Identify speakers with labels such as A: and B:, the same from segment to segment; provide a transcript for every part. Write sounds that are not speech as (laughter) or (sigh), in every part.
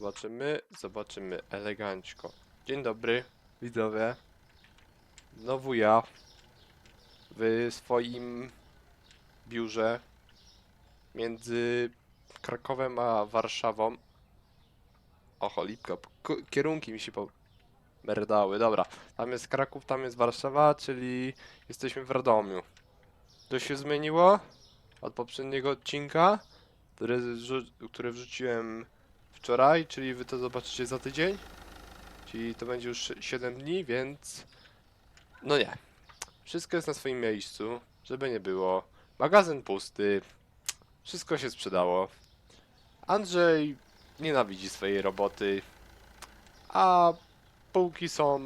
A: Zobaczymy, zobaczymy elegancko. Dzień dobry, widzowie. Znowu ja w swoim biurze między Krakowem a Warszawą. O, cholipka, kierunki mi się pomerdały. Dobra, tam jest Kraków, tam jest Warszawa, czyli jesteśmy w Radomiu. To się zmieniło od poprzedniego odcinka, który, który wrzuciłem wczoraj, czyli wy to zobaczycie za tydzień. Czyli to będzie już 7 dni, więc no nie. Wszystko jest na swoim miejscu, żeby nie było. Magazyn pusty. Wszystko się sprzedało. Andrzej nienawidzi swojej roboty. A półki są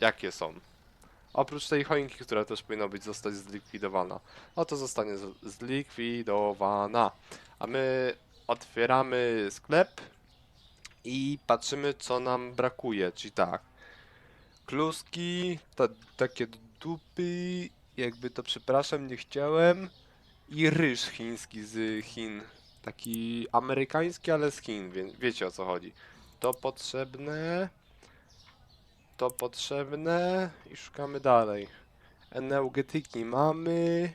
A: jakie są. Oprócz tej choinki, która też powinna być zostać zlikwidowana. No to zostanie zlikwidowana. A my otwieramy sklep i patrzymy co nam brakuje. Czyli tak. Kluski, ta, takie dupy, jakby to przepraszam, nie chciałem. I ryż chiński z Chin. Taki amerykański, ale z Chin, więc wiecie o co chodzi. To potrzebne. To potrzebne i szukamy dalej. Energetyki mamy.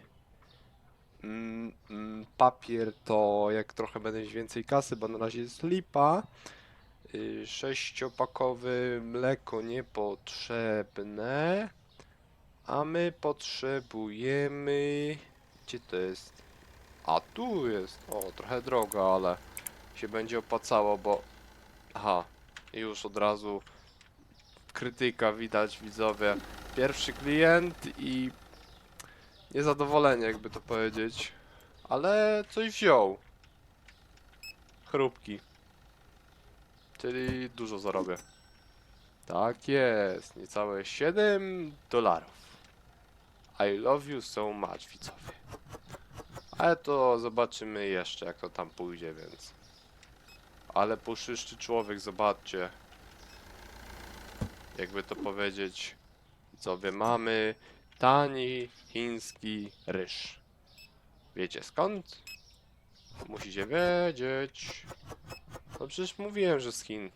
A: Mm, mm, papier to jak trochę będę mieć więcej kasy, bo na razie jest lipa. Y, Sześciopakowy mleko niepotrzebne. A my potrzebujemy. Gdzie to jest? A tu jest. O, trochę drogo, ale się będzie opłacało, bo. Aha, już od razu krytyka widać widzowie. Pierwszy klient i niezadowolenie, jakby to powiedzieć. Ale coś wziął. Chrupki. Czyli dużo zarobię. Tak jest, niecałe 7 dolarów. I love you so much, widzowie. Ale to zobaczymy jeszcze, jak to tam pójdzie, więc. Ale puszyszczy człowiek, zobaczcie. Jakby to powiedzieć. Widzowie, mamy tani chiński ryż. Wiecie skąd? Musicie wiedzieć. No przecież mówiłem, że z Chin.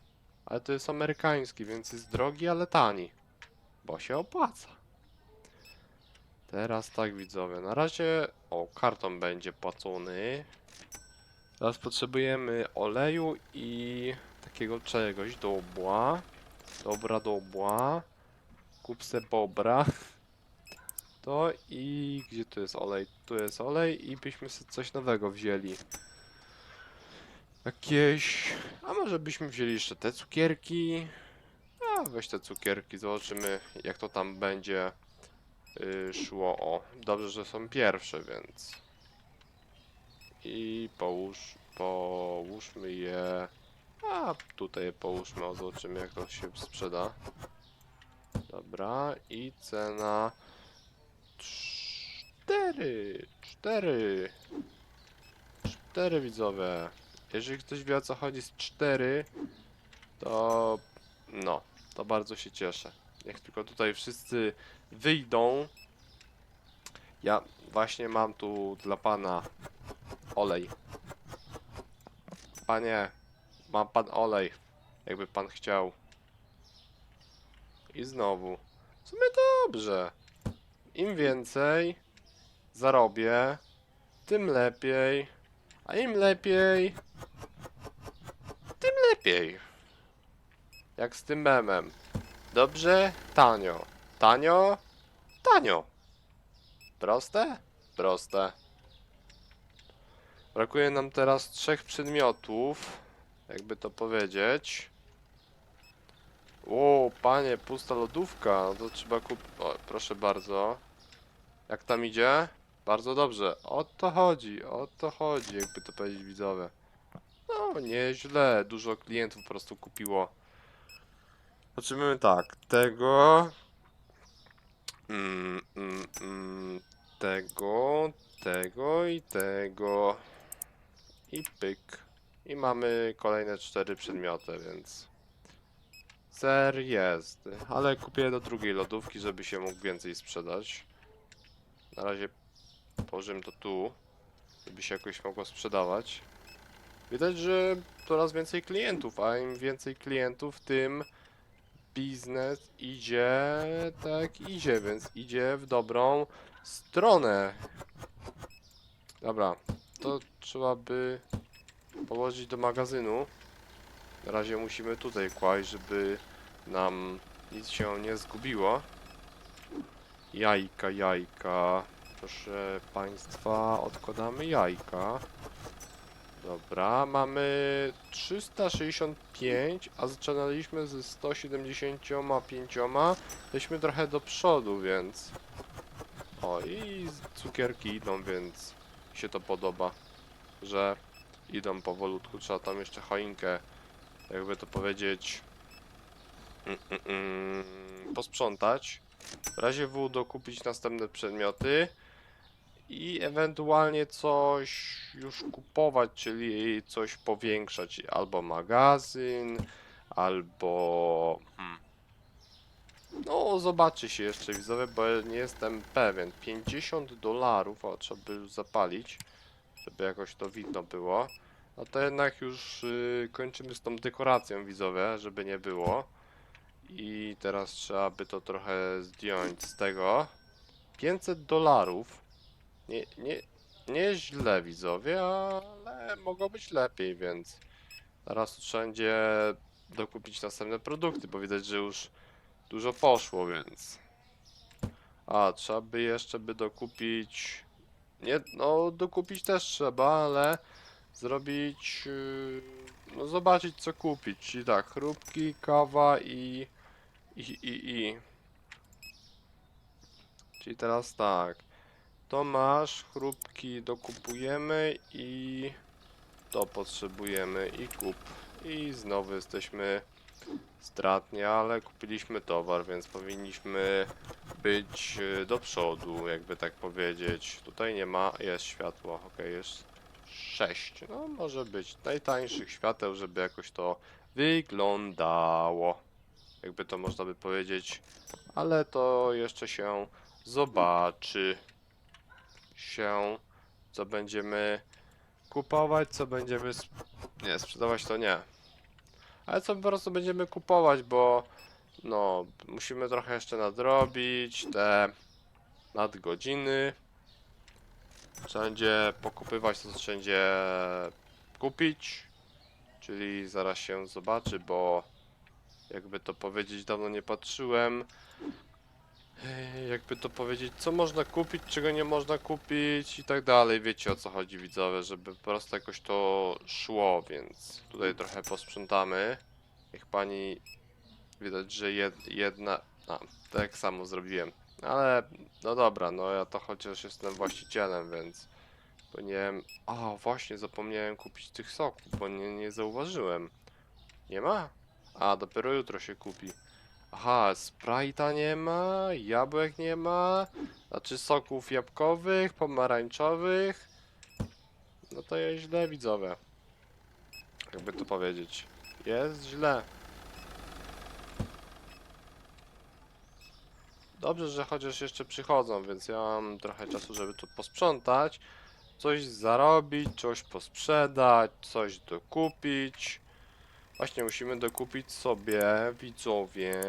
A: Ale to jest amerykański, więc jest drogi, ale tani. Bo się opłaca. Teraz tak widzowie, na razie o karton będzie płacony. Teraz potrzebujemy oleju i takiego czegoś do obła. Dobra do obła. Kup se bobra. To i gdzie tu jest olej? Tu jest olej i byśmy sobie coś nowego wzięli. Jakieś... A może byśmy wzięli jeszcze te cukierki? A weź te cukierki, zobaczymy jak to tam będzie y, szło. O, dobrze, że są pierwsze, więc... I połóż, połóżmy je... A tutaj je połóżmy, o, zobaczymy jak to się sprzeda. Dobra, i cena... Cztery! Cztery! Cztery widzowie. Jeżeli ktoś wie o co chodzi z 4, to no, to bardzo się cieszę. Niech tylko tutaj wszyscy wyjdą. Ja właśnie mam tu dla pana olej. Panie, mam pan olej, jakby pan chciał. I znowu. W sumie dobrze. Im więcej zarobię, tym lepiej. A im lepiej, lepiej. Jak z tym memem. Dobrze, tanio. Tanio, tanio. Proste? Proste. Brakuje nam teraz trzech przedmiotów. Jakby to powiedzieć. O, panie, pusta lodówka. No to trzeba kupić. Proszę bardzo. Jak tam idzie? Bardzo dobrze. O to chodzi, o to chodzi, jakby to powiedzieć widzowie. No, nieźle. Dużo klientów po prostu kupiło. Zobaczymy tak, tego. Mm, mm, mm, tego, tego i tego. I pyk. I mamy kolejne cztery przedmioty, więc. Ser jest, ale kupię do drugiej lodówki, żeby się mógł więcej sprzedać. Na razie położymy to tu, żeby się jakoś mogło sprzedawać. Widać, że coraz więcej klientów, a im więcej klientów, tym biznes idzie tak idzie, więc idzie w dobrą stronę. Dobra, to trzeba by położyć do magazynu. Na razie musimy tutaj kłaść, żeby nam nic się nie zgubiło. Jajka, jajka. Proszę Państwa, odkładamy jajka. Dobra, mamy 365, a zaczynaliśmy ze 175. Jesteśmy trochę do przodu, więc... O, i cukierki idą, więc się to podoba, że idą powolutku. Trzeba tam jeszcze choinkę, jakby to powiedzieć, mm, mm, mm, posprzątać. W razie W dokupić następne przedmioty i ewentualnie coś już kupować, czyli coś powiększać, albo magazyn, albo... Hmm. No, zobaczy się jeszcze widzowie, bo nie jestem pewien. 50 dolarów, o, trzeba by zapalić, żeby jakoś to widno było. No to jednak już y, kończymy z tą dekoracją widzowie, żeby nie było. I teraz trzeba by to trochę zdjąć z tego. 500 dolarów. Nie, nie, nie źle widzowie, ale mogło być lepiej, więc teraz tu trzeba będzie dokupić następne produkty, bo widać, że już dużo poszło, więc... A, trzeba by jeszcze by dokupić... Nie, no dokupić też trzeba, ale zrobić... yy, No zobaczyć co kupić, czyli tak, chrupki, kawa i... I, i, i. Czyli teraz tak. To masz, chrupki dokupujemy i to potrzebujemy i kup. I znowu jesteśmy stratni, ale kupiliśmy towar, więc powinniśmy być y, do przodu, jakby tak powiedzieć. Tutaj nie ma, jest światło, ok, jest 6. No może być najtańszych świateł, żeby jakoś to wyglądało. Jakby to można by powiedzieć, ale to jeszcze się zobaczy się, co będziemy kupować, co będziemy. Sp nie, sprzedawać to nie. Ale co po prostu będziemy kupować, bo no, musimy trochę jeszcze nadrobić te nadgodziny. Trzeba będzie pokupywać to, co trzeba będzie kupić. Czyli zaraz się zobaczy, bo jakby to powiedzieć, dawno nie patrzyłem. Jakby to powiedzieć, co można kupić, czego nie można kupić i tak dalej. Wiecie o co chodzi widzowie, żeby po prostu jakoś to szło, więc tutaj trochę posprzątamy. Niech pani widać, że jed, jedna. A, tak samo zrobiłem. Ale no dobra, no ja to chociaż jestem właścicielem, więc powinienem. A właśnie, zapomniałem kupić tych soków, bo nie, nie zauważyłem. Nie ma? A, dopiero jutro się kupi. Aha, Sprite'a nie ma, jabłek nie ma, znaczy soków jabłkowych, pomarańczowych. No to jest źle widzowie. Jakby to powiedzieć. Jest źle. Dobrze, że chociaż jeszcze przychodzą, więc ja mam trochę czasu, żeby tu posprzątać. Coś zarobić, coś posprzedać, coś dokupić. Właśnie musimy dokupić sobie, widzowie.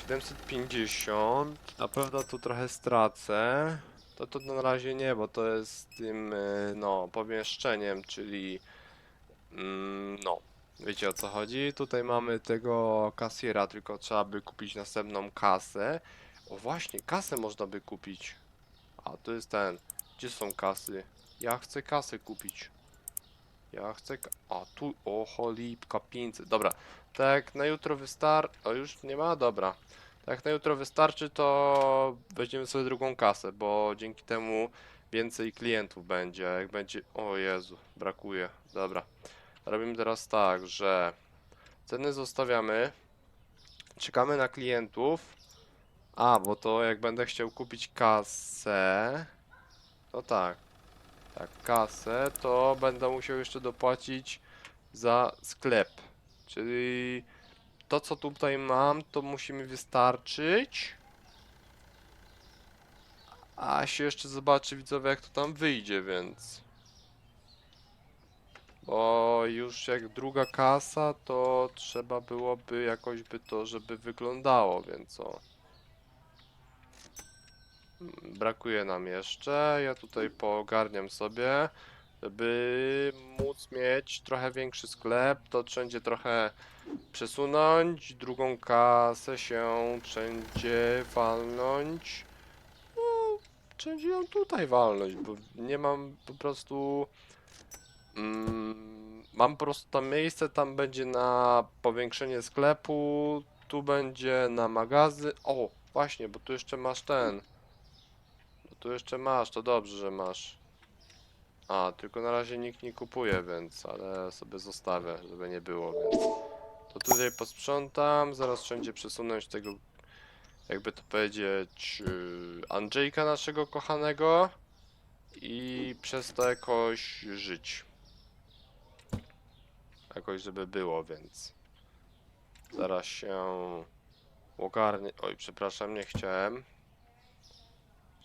A: 750. Na pewno tu trochę stracę. To to na razie nie, bo to jest tym, y, no, pomieszczeniem, czyli mm, no, wiecie o co chodzi. Tutaj mamy tego kasjera, tylko trzeba by kupić następną kasę. O właśnie, kasę można by kupić. A to jest ten. Gdzie są kasy? Ja chcę kasę kupić. Ja chcę. A tu, o cholipka 500. Dobra, tak na jutro wystarczy. O już nie ma? Dobra. Tak na jutro wystarczy, to weźmiemy sobie drugą kasę, bo dzięki temu więcej klientów będzie. Jak będzie. O Jezu, brakuje. Dobra. Robimy teraz tak, że ceny zostawiamy. Czekamy na klientów. A, bo to jak będę chciał kupić kasę. To tak. Tak, kasę, to będę musiał jeszcze dopłacić za sklep. Czyli to, co tutaj mam, to musi mi wystarczyć. A się jeszcze zobaczy widzowie, jak to tam wyjdzie, więc. Bo już jak druga kasa, to trzeba byłoby jakoś by to, żeby wyglądało, więc o. Brakuje nam jeszcze. Ja tutaj poogarniam sobie, żeby móc mieć trochę większy sklep. To wszędzie trochę przesunąć. Drugą kasę się wszędzie walnąć. No, wszędzie ją tutaj walnąć, bo nie mam po prostu. Mm, mam po prostu tam miejsce, tam będzie na powiększenie sklepu, tu będzie na magazyn. O, właśnie, bo tu jeszcze masz ten. Tu jeszcze masz, to dobrze, że masz. A, tylko na razie nikt nie kupuje, więc, ale sobie zostawię, żeby nie było, więc. To tutaj posprzątam, zaraz wszędzie przesunąć tego, jakby to powiedzieć, yy, Andrzejka naszego kochanego i przez to jakoś żyć. Jakoś, żeby było, więc zaraz się ogarnie. Oj, przepraszam, nie chciałem.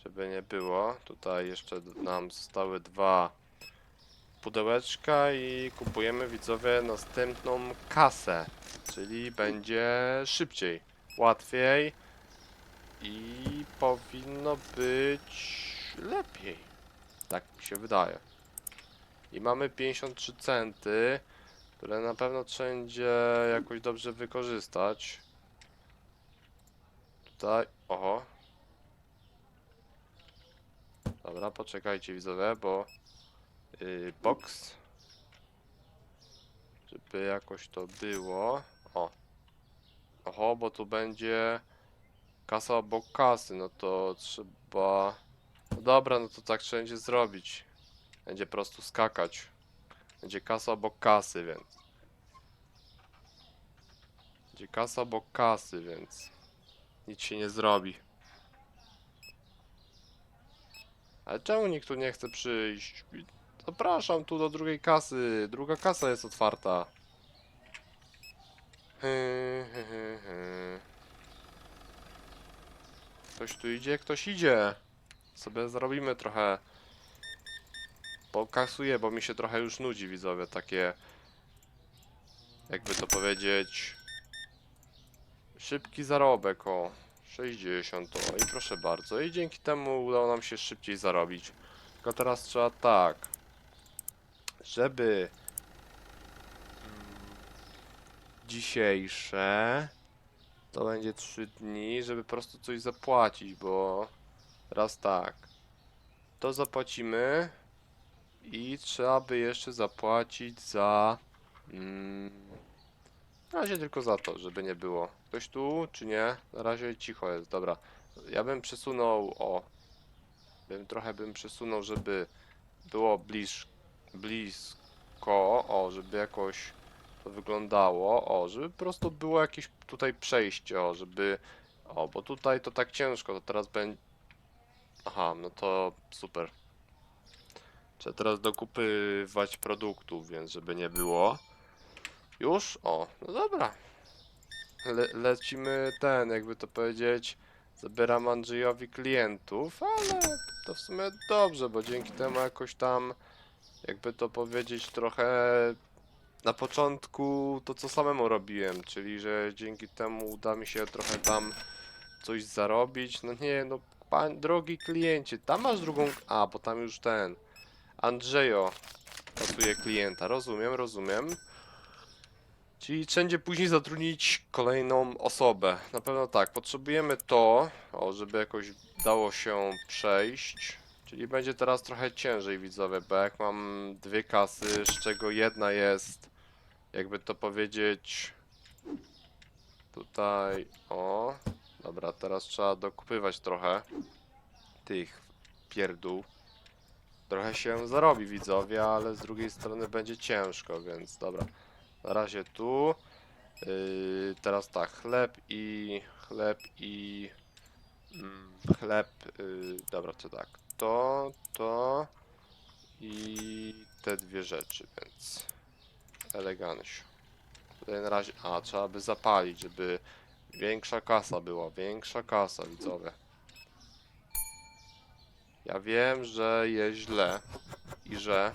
A: Żeby nie było. Tutaj jeszcze nam zostały dwa pudełeczka i kupujemy widzowie następną kasę. Czyli będzie szybciej, łatwiej i powinno być lepiej. Tak mi się wydaje. I mamy 53 centy, które na pewno trzeba będzie jakoś dobrze wykorzystać. Tutaj, oho. Dobra, poczekajcie widzowie, bo yy, box żeby jakoś to było. O. Oho, bo tu będzie kasa obok kasy, no to trzeba... No dobra, no to tak trzeba będzie zrobić. Będzie po prostu skakać. Będzie kasa obok kasy, więc... Będzie kasa obok kasy, więc... Nic się nie zrobi. Ale czemu nikt tu nie chce przyjść? Zapraszam tu do drugiej kasy. Druga kasa jest otwarta. Hy. Ktoś tu idzie? Ktoś idzie. Sobie zrobimy trochę. Pokasuję, bo mi się trochę już nudzi, widzowie, takie... Jakby to powiedzieć... Szybki zarobek, o. 60, o. I proszę bardzo. I dzięki temu udało nam się szybciej zarobić. Tylko teraz trzeba tak żeby mm, dzisiejsze to będzie 3 dni, żeby po prostu coś zapłacić, bo raz tak, to zapłacimy i trzeba by jeszcze zapłacić za mm, na razie tylko za to, żeby nie było. Ktoś tu, czy nie? Na razie cicho jest, dobra. Ja bym przesunął, o, bym trochę bym przesunął, żeby było bliż, blisko, o, żeby jakoś to wyglądało, o, żeby po prostu było jakieś tutaj przejście, o, żeby, o, bo tutaj to tak ciężko, to teraz będzie, aha, no to super. Trzeba teraz dokupywać produktów, więc żeby nie było. Już? O, no dobra. Le lecimy ten, jakby to powiedzieć, zabieram Andrzejowi klientów, ale to w sumie dobrze, bo dzięki temu jakoś tam, jakby to powiedzieć, trochę na początku to co samemu robiłem, czyli że dzięki temu uda mi się trochę tam coś zarobić. No nie, no pan, drogi kliencie, tam masz drugą, a bo tam już ten, Andrzejo pasuje klienta, rozumiem, rozumiem. Czyli wszędzie później zatrudnić kolejną osobę. Na pewno tak, potrzebujemy to, o, żeby jakoś dało się przejść. Czyli będzie teraz trochę ciężej widzowie, bo jak mam dwie kasy, z czego jedna jest, jakby to powiedzieć, tutaj, o, dobra, teraz trzeba dokupywać trochę tych pierdół. Trochę się zarobi widzowie, ale z drugiej strony będzie ciężko, więc dobra. Na razie tu. Yy, teraz tak, chleb i chleb i mm, chleb. Yy, dobra, to tak. To, to i te dwie rzeczy, więc elegancio. Tutaj na razie. A, trzeba by zapalić, żeby większa kasa była. Większa kasa, widzowie. Ja wiem, że jest źle i że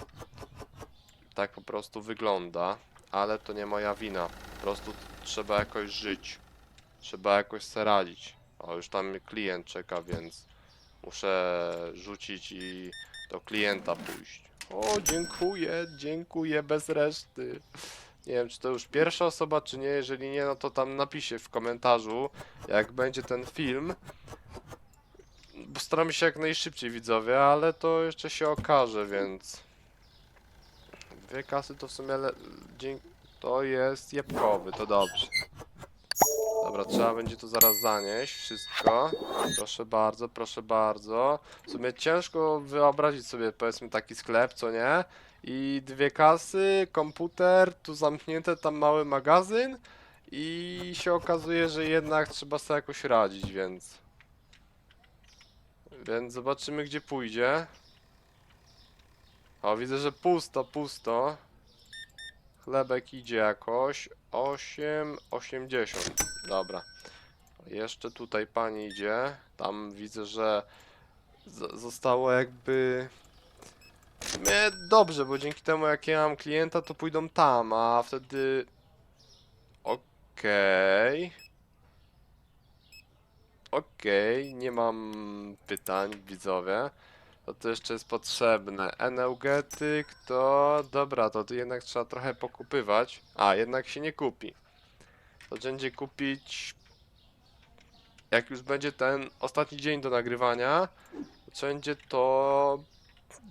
A: tak po prostu wygląda, ale to nie moja wina. Po prostu trzeba jakoś żyć. Trzeba jakoś sobie radzić. O, już tam klient czeka, więc muszę rzucić i do klienta pójść. O, dziękuję, dziękuję bez reszty. Nie wiem, czy to już pierwsza osoba, czy nie. Jeżeli nie, no to tam napiszę w komentarzu, jak będzie ten film. Bo staramy się jak najszybciej, widzowie, ale to jeszcze się okaże, więc... Dwie kasy to w sumie... Le... To jest jabłkowy, to dobrze. Dobra, trzeba będzie to zaraz zanieść, wszystko. Proszę bardzo, proszę bardzo. W sumie ciężko wyobrazić sobie, powiedzmy, taki sklep, co nie? I dwie kasy, komputer, tu zamknięte, tam mały magazyn. I się okazuje, że jednak trzeba sobie jakoś radzić, więc... Więc zobaczymy, gdzie pójdzie. O, widzę, że pusto, pusto. Chlebek idzie jakoś. 8,80. Dobra. Jeszcze tutaj pani idzie. Tam widzę, że zostało jakby. Sumie dobrze, bo dzięki temu jak ja mam klienta, to pójdą tam, a wtedy. Okej. Okej, nie mam pytań, widzowie. To to jeszcze jest potrzebne. Energetyk to... Dobra, to tu jednak trzeba trochę pokupywać. A, jednak się nie kupi. To będzie kupić... Jak już będzie ten ostatni dzień do nagrywania, to będzie to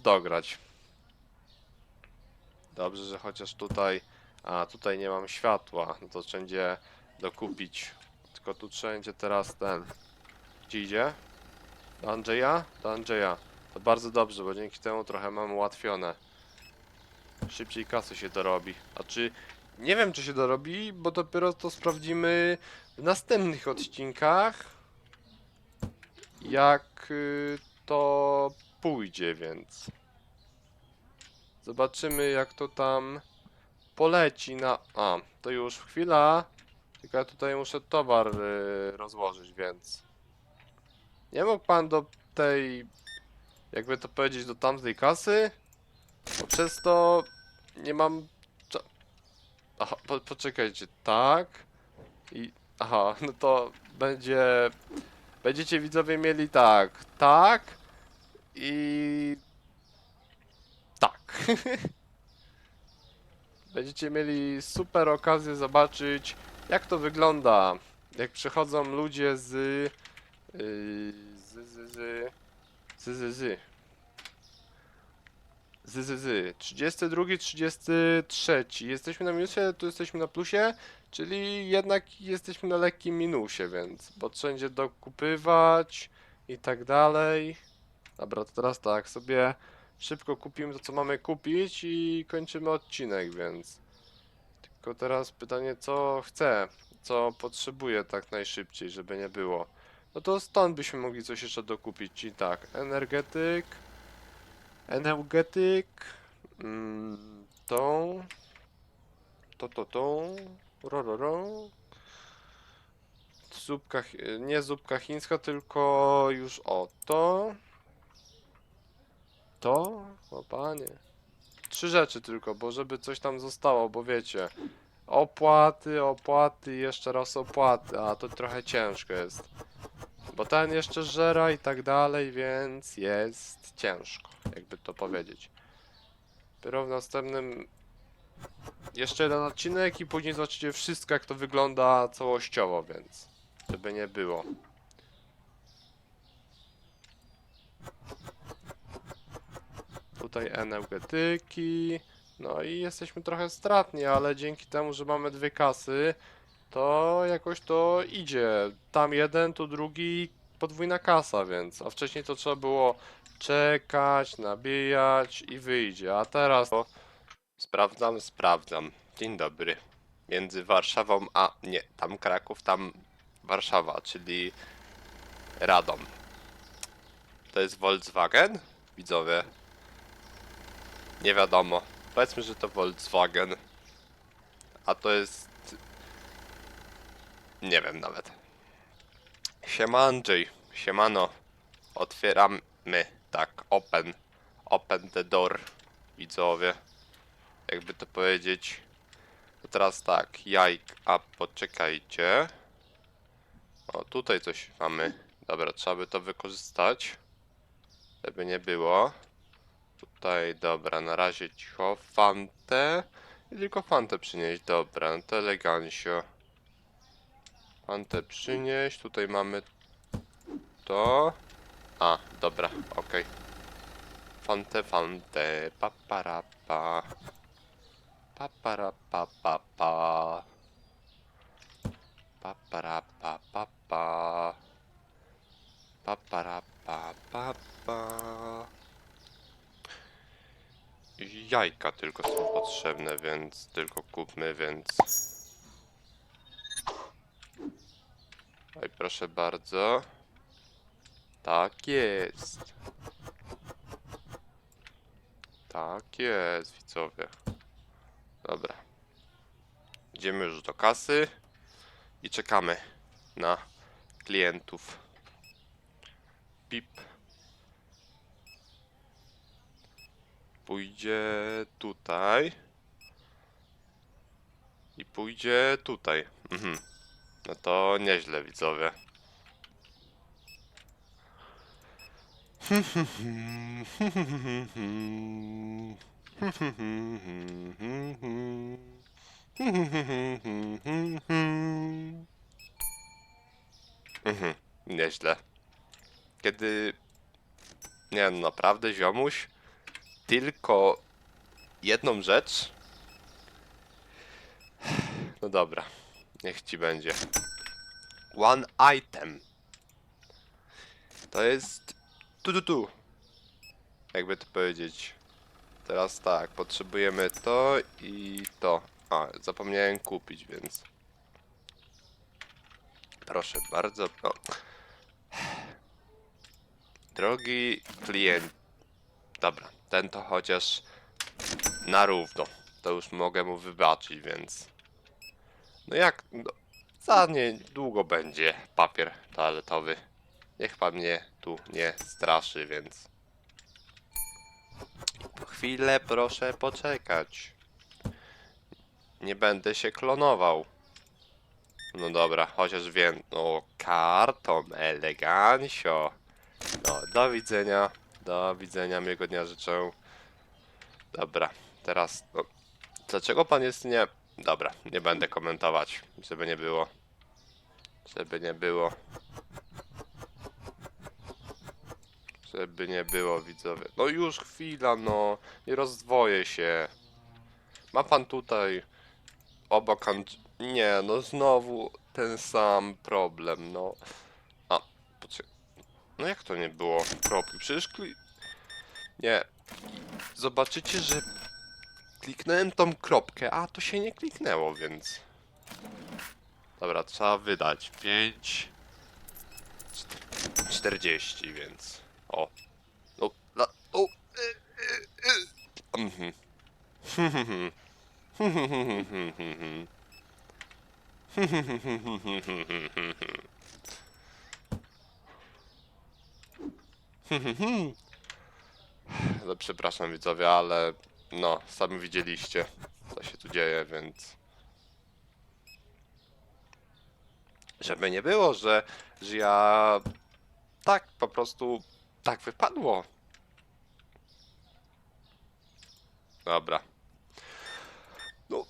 A: dograć. Dobrze, że chociaż tutaj... A, tutaj nie mam światła, no to będzie dokupić. Tylko tu wszędzie teraz ten... Gdzie idzie? Do Andrzeja? Do Andrzeja. To bardzo dobrze, bo dzięki temu trochę mam ułatwione. Szybciej kasy się dorobi. A czy... Nie wiem, czy się dorobi, bo dopiero to sprawdzimy w następnych odcinkach. Jak y, to pójdzie, więc... Zobaczymy, jak to tam poleci na... A, to już chwila. Tylko ja tutaj muszę towar y, rozłożyć, więc... Nie mógł pan do tej jakby to powiedzieć, do tamtej kasy, bo przez to nie mam... Aha, po, poczekajcie, tak i... Aha, (laughs) no to będzie... Będziecie widzowie mieli tak, tak i... Tak. (laughs) Będziecie mieli super okazję zobaczyć, jak to wygląda, jak przychodzą ludzie z... Yy, z, z, z z, z, z. Z, z, z. 32, 33. Jesteśmy na minusie, tu jesteśmy na plusie, czyli jednak jesteśmy na lekkim minusie, więc bo wszędzie dokupywać i tak dalej. Dobra, to teraz tak, sobie szybko kupimy to, co mamy kupić i kończymy odcinek, więc... Tylko teraz pytanie, co chcę, co potrzebuję tak najszybciej, żeby nie było. No to stąd byśmy mogli coś jeszcze dokupić. Czyli tak, energetyk. Energetyk. Mm, tą. To, to, tą. Ro, ro, ro. Zupka, nie zupka chińska, tylko już o to. To? O panie. Trzy rzeczy tylko, bo żeby coś tam zostało, bo wiecie. Opłaty, opłaty, jeszcze raz opłaty, a to trochę ciężko jest. Bo ten jeszcze żera i tak dalej, więc jest ciężko, jakby to powiedzieć. Dopiero w następnym jeszcze jeden odcinek i później zobaczycie wszystko jak to wygląda całościowo, więc żeby nie było. Tutaj energetyki. No i jesteśmy trochę stratni, ale dzięki temu, że mamy dwie kasy, to jakoś to idzie. Tam jeden, tu drugi, podwójna kasa, więc. A wcześniej to trzeba było czekać, nabijać i wyjdzie. A teraz to. Sprawdzam, sprawdzam. Dzień dobry. Między Warszawą a. Nie, tam Kraków, tam Warszawa, czyli Radom. To jest Volkswagen? Widzowie. Nie wiadomo. Powiedzmy, że to Volkswagen. A to jest nie wiem nawet. Siema Andrzej, siemano. Otwieramy, tak, open. Open the door, widzowie. jakby to powiedzieć. To teraz tak, jajk, a poczekajcie. O, tutaj coś mamy. Dobra, trzeba by to wykorzystać. Żeby nie było. Tutaj, dobra, na razie cicho. Fantę. I tylko fantę przynieść. Dobra, no to elegancio. Fantę przynieść. Tutaj mamy to. A, dobra, okej. Fante, fante, paparapa. Paparapa, papa. Paparapa, papa. Paparapa, papa. Jajka tylko są potrzebne, więc tylko kupmy, więc... Oj, proszę bardzo. Tak jest. Tak jest, widzowie. Dobra. Idziemy już do kasy i czekamy na klientów. Pip. Pójdzie tutaj. I pójdzie tutaj. Mhm. No to nieźle, widzowie. Mhm, nieźle. Kiedy... Nie no, naprawdę, ziomuś, tylko jedną rzecz... No dobra, niech ci będzie. One item. To jest... Tu, tu, tu. Jakby to powiedzieć. Teraz tak, potrzebujemy to i to. A, zapomniałem kupić, więc... Proszę bardzo. No. Drogi klient. Dobra, ten to chociaż na równo. To już mogę mu wybaczyć, więc. No jak. No, za niedługo będzie papier toaletowy. Niech pan mnie tu nie straszy, więc. Chwilę proszę poczekać. Nie będę się klonował. No dobra, chociaż wiem. No, karton, elegancio. No, do widzenia. Do widzenia, miłego dnia życzę. Dobra, teraz. No, dlaczego pan jest nie. Dobra, nie będę komentować, żeby nie było. Żeby nie było. Żeby nie było, widzowie. No już chwila, no. Nie rozdwoję się. Ma pan tutaj obok Andż... Nie, no znowu ten sam problem, no. A, poczekaj. No jak to nie było kropki? Przecież kli... Nie. Zobaczycie, że kliknąłem tą kropkę, a to się nie kliknęło, więc... Dobra, trzeba wydać. 5... 40, więc... O. No, na... O. Mhm. (laughs) No, przepraszam widzowie, ale no, sami widzieliście, co się tu dzieje, więc... Żeby nie było, że, że ja tak po prostu tak wypadło. Dobra. No,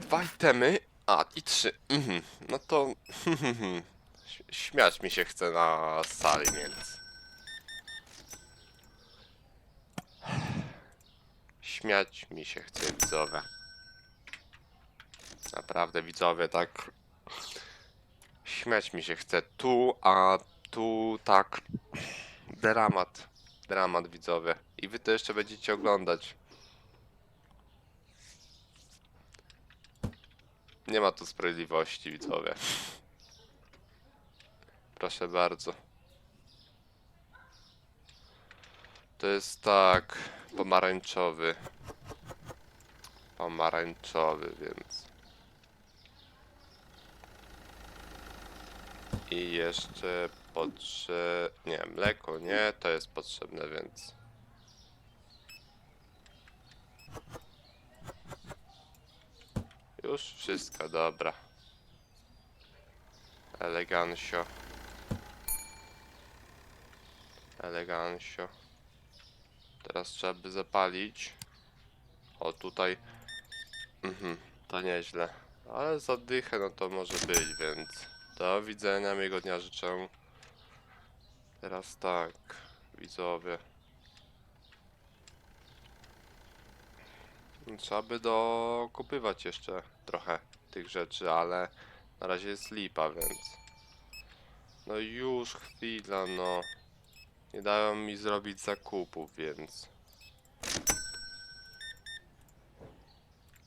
A: dwa itemy, a i trzy. Mhm. No to (laughs) śmiać mi się chce na sali, więc. Śmiać mi się chce, widzowie. Naprawdę, widzowie, tak. Śmiać mi się chce tu, a tu tak. Dramat. Dramat, widzowie. I wy to jeszcze będziecie oglądać. Nie ma tu sprawiedliwości, widzowie. Proszę bardzo. To jest tak. Pomarańczowy. Pomarańczowy, więc. I jeszcze potrze... Nie, mleko nie, to jest potrzebne, więc... Już wszystko, dobra. Elegancio. Elegancio. Teraz trzeba by zapalić. O, tutaj. Mhm, to nieźle. Ale zadychę, no to może być, więc do widzenia, miłego dnia życzę. Teraz tak, widzowie. Trzeba by dokupywać jeszcze trochę tych rzeczy, ale na razie jest lipa, więc... No już chwila, no. Nie dają mi zrobić zakupów, więc...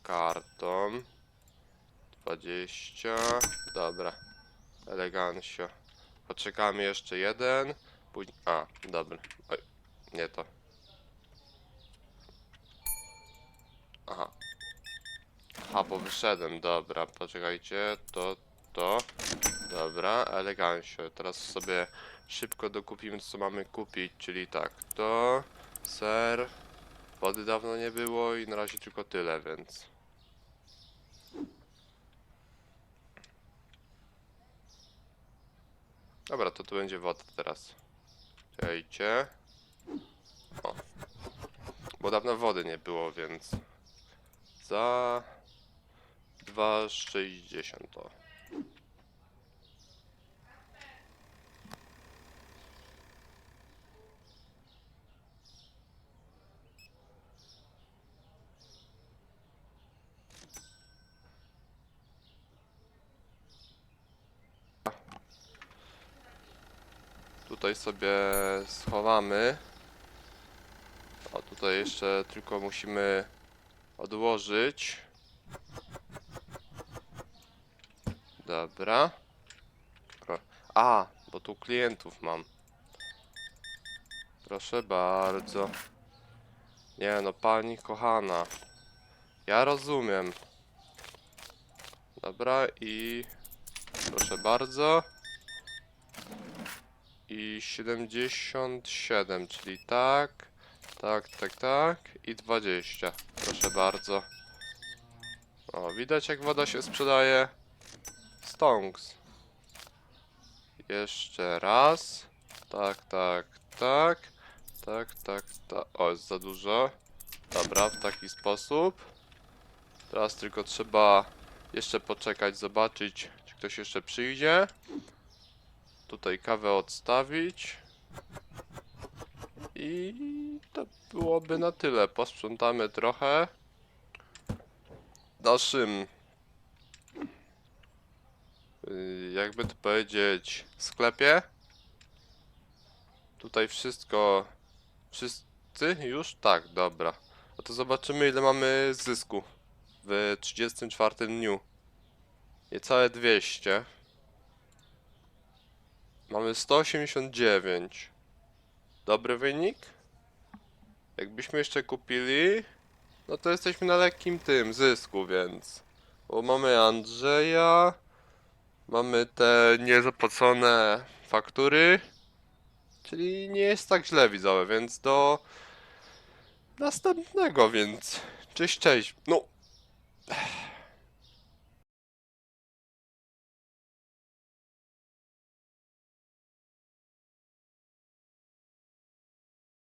A: Karton. 20. Dobra. Elegancio. Poczekamy jeszcze jeden. Później... A, dobra. Oj, nie to. Aha. Aha, bo wyszedłem, dobra, poczekajcie, to, to, dobra, elegancio. Teraz sobie szybko dokupimy, co mamy kupić, czyli tak, to, ser, wody dawno nie było i na razie tylko tyle, więc... Dobra, to tu będzie woda teraz. Czekajcie. O. Bo dawno wody nie było, więc... Za... 2,60 to. Tutaj sobie schowamy. O, tutaj jeszcze tylko musimy odłożyć. Dobra. A, bo tu klientów mam. Proszę bardzo. Nie no, pani kochana. Ja rozumiem. Dobra i... Proszę bardzo. I 77, czyli tak, tak, tak, tak i 20. Proszę bardzo. O, widać jak woda się sprzedaje. Stonks. Jeszcze raz. Tak, tak, tak. Tak, tak, tak. O, jest za dużo. Dobra, w taki sposób. Teraz tylko trzeba jeszcze poczekać, zobaczyć, czy ktoś jeszcze przyjdzie. Tutaj kawę odstawić. I to byłoby na tyle. Posprzątamy trochę. Naszym yy, jakby to powiedzieć sklepie. Tutaj wszystko wszyscy już? Tak, dobra. No to zobaczymy ile mamy zysku w 34 dniu. Niecałe 200. Mamy 189. Dobry wynik? Jakbyśmy jeszcze kupili, no to jesteśmy na lekkim tym zysku, więc. Bo mamy Andrzeja, mamy te niezapłacone faktury, czyli nie jest tak źle widzowie, więc do następnego, więc. Cześć, cześć. No.